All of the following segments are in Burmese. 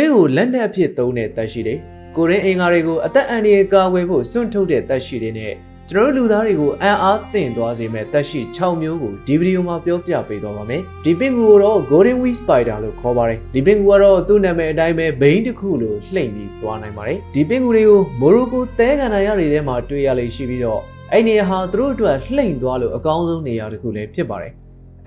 သွေးကိုလက်နက်အဖြစ်သုံးတဲ့တက်ရှိတယ်ကိုရင်းအင်္ဂါတွေကိုအသက်အန္တရာယ်ကာကွယ်ဖို့စွန့်ထုတ်တဲ့တက်ရှိတွေနဲ့ကျွန်တော်တို့လူသားတွေကိုအံ့အားသင့်သွားစေမဲ့တက်ရှိ6မျိုးကိုဒီဗီဒီယိုမှာပြောပြပေးသွားပါမယ်ဒီပင်ကူကိုတော့ Golden Wing Spider လို့ခေါ်ပါတယ်ဒီပင်ကူကတော့သူ့နာမည်အတိုင်းပဲဘိန်းတစ်ခုလိုလှိမ့်ပြီးသွားနိုင်ပါတယ်ဒီပင်ကူတွေကိုမိုရိုကိုသဲကန်နာရတွေထဲမှာတွေ့ရလိမ့်ရှိပြီးတော့အဲ့နေရာဟာသူတို့အတွက်လှိမ့်သွားလို့အကောင်းဆုံးနေရာတစ်ခုလည်းဖြစ်ပါတယ်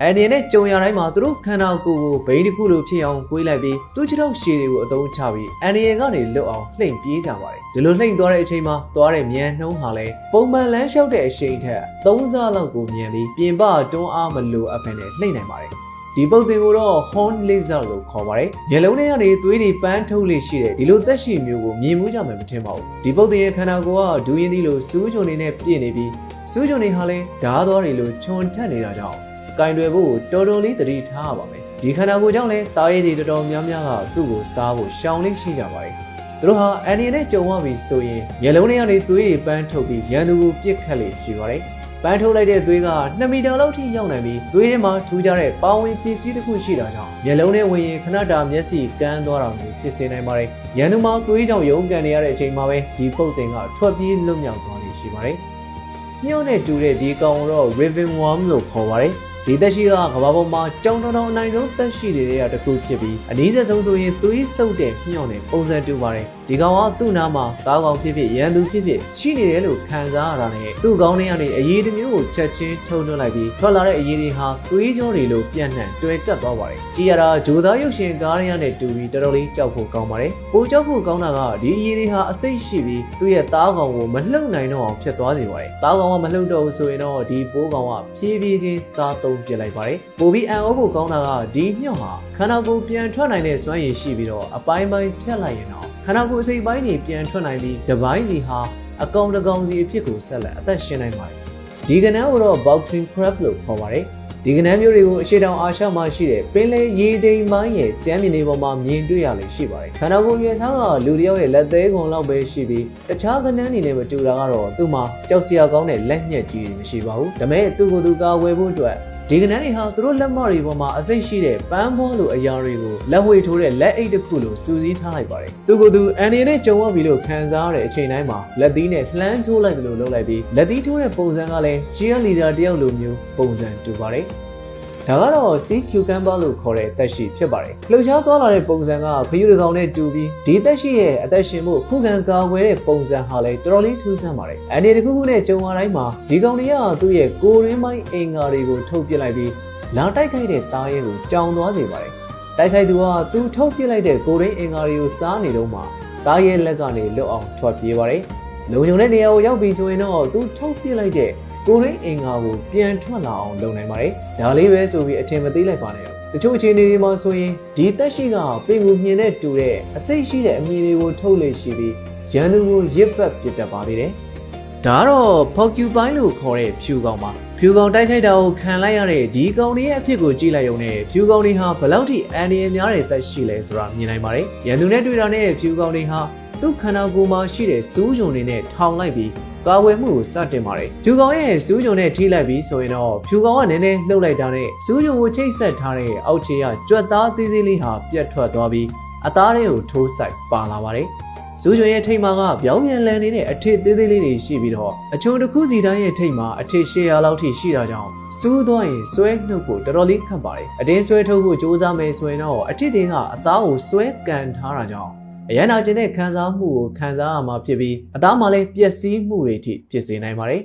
အနေနဲ့ကြုံရတိုင်းမှာသူတို့ခန္ဓာကိုယ်ကိုဘိန်းတစ်ခုလိုဖြစ်အောင်ကွေးလိုက်ပြီးသူ့ခြေထောက်ရှည်တွေကိုအသုံးချပြီးအနေရကနေလွတ်အောင်လှိမ့်ပြေးကြပါတယ်ဒီလိုလှိမ့်သွားတဲ့အချိန်မှာသွားတဲ့မြန်နှုံးဟာလည်းပုံမှန်လမ်းလျှောက်တဲ့အရှိန်ထက်3ဆလောက်ကိုမြန်ပြီးပြင်ပတွန်းအားမလိုအပ်ဘဲနဲ့လှိမ့်နိုင်ပါတယ်ဒီပုတ်တင်ကိုတော့ horn laser လို့ခေါ်ပါတယ်။မျက်လုံးထဲကနေသွေးတွေပန်းထုတ်လေးရှိတဲ့ဒီလိုသက်ရှိမျိုးကိုမြင်မှုကြမယ်မထင်ပါဘူး။ဒီပုတ်တင်ရဲ့ခန္ဓာကိုယ်ကဒူးရင်းသီးလိုစူးကြုံနေနဲ့ပြည့်နေပြီးစူးကြုံနေဟာလည်းဓားသွားတွေလိုခြုံထက်နေတာကြောင့် ကင်တွေဖို့တော်တော်လေးသတိထားရပါမယ်။ဒီခန္ဓာကိုယ်ကြောင့်လည်းတာရည်တွေတော်တော်များများကသူ့ကိုစားဖို့ရှောင်လေးရှိကြပါတယ်။သူတို့ဟာအန်ဒီနဲ့ကြုံရပြီဆိုရင်မျက်လုံးထဲကနေသွေးတွေပန်းထုတ်ပြီးရန်သူကိုပြစ်ခတ်လေရှိပါတယ်။ပန်းထုတ်လိုက်တဲ့သွေးက2မီတာလောက်ထိရောက်နိုင်ပြီးသွေးထဲမှာထူးခြားတဲ့ပါဝင်ပစ္စည်းတစ်ခုရှိတာကြောင့်မျက်လုံးထဲဝင်ရင်ခဏတာမျက်စိကန်းသွားတာမျိုးဖြစ်စေနိုင်ပါတယ်။ရန်သူမှာသွေးကြောင့်ရုန်းကန်နေရတဲ့အချိန်မှာပဲဒီပုတ်တင်ကထွက်ပြေးလွတ်မြောက်သွားလေရှိပါတယ်။ညှို့နဲ့တူတဲ့ဒီကောင်ကိုတော့ Raven Worm လို့ခေါ်ပါတယ်။ ဒီသက်ရှိကကဘာပေါ်မှာကြောင်တောင်တောင်အနိုင်ဆုံးသက်ရှိတွေကတခုဖြစ်ပြီးအနည်းဆက်ဆုံးဆိုရင်သွေးဆုပ်တဲ့ညှော့နဲ့ပုံစံတူပါတယ်ဒီကောင်ကသူ့နားမှာကားကောင်ဖြစ်ဖြစ်ရန်သူဖြစ်ဖြစ်ရှိနေတယ်လို့ခံစားရတာနဲ့သူ့ကောင်းထဲကနေအရေးတစ်မျိုးကိုချက်ချင်းထုံနှုတ်လိုက်ပြီးထွက်လာတဲ့အရေးတွေဟာသွေးကြောတွေလိုပြန့်နှံ့တွယ်ကပ်သွားပါတယ်ကြည်ရတာဂျိုသားရုပ်ရှင်ကားရနဲ့တူပြီးတော်တော်လေးကြောက်ဖို့ကောင်းပါတယ်ပိုကြောက်ဖို့ကောင်းတာကဒီအရေးတွေဟာအစိတ်ရှိပြီးသူ့ရဲ့သားကောင်ကိုမလှုပ်နိုင်တော့အောင်ဖြစ်သွားစေပါတယ်သားကောင်ကမလှုပ်တော့ဘူးဆိုရင်တော့ဒီပိုးကောင်ကဖြည်းဖြည်းချင်းစားသုံးပြစ်လိုက်ပါတယ်ပိုပြီးအံ့ဩဖို့ကောင်းတာကဒီညှော့ဟာခန္ဓာကိုယ်ပြန်ထွက်နိုင်တဲ့စွမ်းရည်ရှိပြီးတော့အပိုင်းပိုင်းဖြတ်လိုက်ရင်တော့ ခန္ဓာကိုယ်အစိတ်ပိုင်းတွေပြန်ထွက်နိုင်ပြီးတစ်ပိုင်းစီဟာအကောင်တစ်ကောင်စီအဖြစ်ကိုဆက်လက်အသက်ရှင်နိုင်ပါတယ်ဒီကနန်းကိုတော့ boxing crab လို့ခေါ်ပါတယ်ဒီကနန်းမျိုးတွေကိုအရှိတောင်အာရှမှာရှိတဲ့ပင်လယ်ရေတိမ်မိုင်းရဲ့ကျမ်းမြေနေပေါ်မှာမြင်တွေ့ရလေရှိပါတယ်ခန္ဓာကိုယ်ရွယ်ဆောင်ကလူတစ်ယောက်ရဲ့လက်သေးကုန်လောက်ပဲရှိပြီးတခြားကနန်းတွေနဲ့မတူတာကတော့သူ့မှာကြောက်စရာကောင်းတဲ့လက်ညက်ကြီးတွေမရှိပါဘူးဒါပေမဲ့သူ့ကိုယ်သူကာဝယ်ဖို့အတွက် ဒီကနန်းတွေဟာသူတို့လက်မတွေပေါ်မှာအစိတ်ရှိတဲ့ပန်းဘောလိုအရာတွေကိုလက်ဝှေထိုးတဲ့လက်အိတ်တစ်ခုလိုစူးစီးထားလိုက်ပါတယ်။သူကသူအန်ဒီနဲ့ကြုံရပြီလို့ခံစားရတဲ့အချိန်တိုင်းမှာလက်သီးနဲ့လှမ်းထိုးလိုက်တယ်လို့လုပ်လိုက်ပြီးလက်သီးထိုးတဲ့ပုံစံကလည်း cheer leader တယောက်လိုမျိုးပုံစံတူပါတယ်။ ဒါကတော့ sea cucumber လို့ခေါ်တဲ့တက်ရှိဖြစ်ပါတယ်။လှုပ်ရှားသွားလာတဲ့ပုံစံကခရုတစ်ကောင်နဲ့တူပြီးဒီတက်ရှိရဲ့အသက်ရှင်မှုခုခံကာကွယ်တဲ့ပုံစံဟာလည်းတော်တော်လေးထူးဆန်းပါတယ်။အနေတစ်ခုခုနဲ့ကြုံရတိုင်းမှာဒီကောင်တွေကသူ့ရဲ့ကိုယ်ရင်းပိုင်းအင်္ဂါတွေကိုထုတ်ပစ်လိုက်ပြီးလာတိုက်ခိုက်တဲ့သားရဲကိုကြောင်သွားစေပါတယ်။တိုက်ခိုက်သူကသူထုတ်ပစ်လိုက်တဲ့ကိုယ်ရင်းအင်္ဂါတွေကိုစားနေတော့မှသားရဲလက်ကနေလွတ်အောင်ထွက်ပြေးပါတယ်။လုံုံတဲ့နေရာကိုရောက်ပြီဆိုရင်တော့သူထုတ်ပစ်လိုက်တဲ့ ကိုရင်းအင်္ဂါကိုပြန်ထွက်လာအောင်လုပ်နိုင်ပါတယ်။ဒါလေးပဲဆိုပြီးအထင်မသေးလိုက်ပါနဲ့။တချို့အခြေအနေတွေမှာဆိုရင်ဒီတက်ရှိကပင်ကိုမြင်တဲ့တူတဲ့အစိတ်ရှိတဲ့အမီတွေကိုထုတ်လေရှိပြီးရန်သူကိုရစ်ပတ်ပစ်တတ်ပါသေးတယ်။ဒါကတော့ porcupine လို့ခေါ်တဲ့ဖြူကောင်ပါ။ဖြူကောင်တိုက်ခိုက်တာကိုခံလိုက်ရတဲ့ဒီကောင်တွေရဲ့အဖြစ်ကိုကြည့်လိုက်ရုံနဲ့ဖြူကောင်တွေဟာဘယ်လောက်ထိအန္တရာယ်များတဲ့တက်ရှိလဲဆိုတာမြင်နိုင်ပါတယ်။ရန်သူနဲ့တွေ့တာနဲ့ဖြူကောင်တွေဟာသူ့ခန္ဓာကိုယ်မှာရှိတဲ့စူးယုံတွေနဲ့ထောင်လိုက်ပြီး ကာဝယ်မှုကိုစတင်ပါတယ်။ဖြူကောင်ရဲ့စူးယုံနဲ့ထိလိုက်ပြီးဆိုရင်တော့ဖြူကောင်ကနည်းနည်းလှုပ်လိုက်တာနဲ့စူးယုံကိုချိတ်ဆက်ထားတဲ့အောက်ခြေကကြွက်သားသေးသေးလေးဟာပြတ်ထွက်သွားပြီးအသားတွေကိုထိုးဆိုင်ပါလာပါတယ်။စူးယုံရဲ့ထိတ်မှာကပြောင်းပြန်လန်နေတဲ့အထစ်သေးသေးလေးတွေရှိပြီးတော့အချုံတစ်ခုစီတိုင်းရဲ့ထိတ်မှာအထစ်800လောက်ထိရှိတာကြောင့်စူးသွားရင်ဆွဲနှုတ်ဖို့တော်တော်လေးခက်ပါတယ်။အတင်းဆွဲထုတ်ဖို့စ조사မယ်ဆိုရင်တော့အထစ်တွေကအသားကိုဆွဲကန်ထားတာကြောင့် အရန်နာကျင်တဲ့ခံစားမှုကိုခံစားရမှာဖြစ်ပြီးအသားမှလည်းပျက်စီးမှုတွေထိဖြစ်စေနိုင်ပါတယ်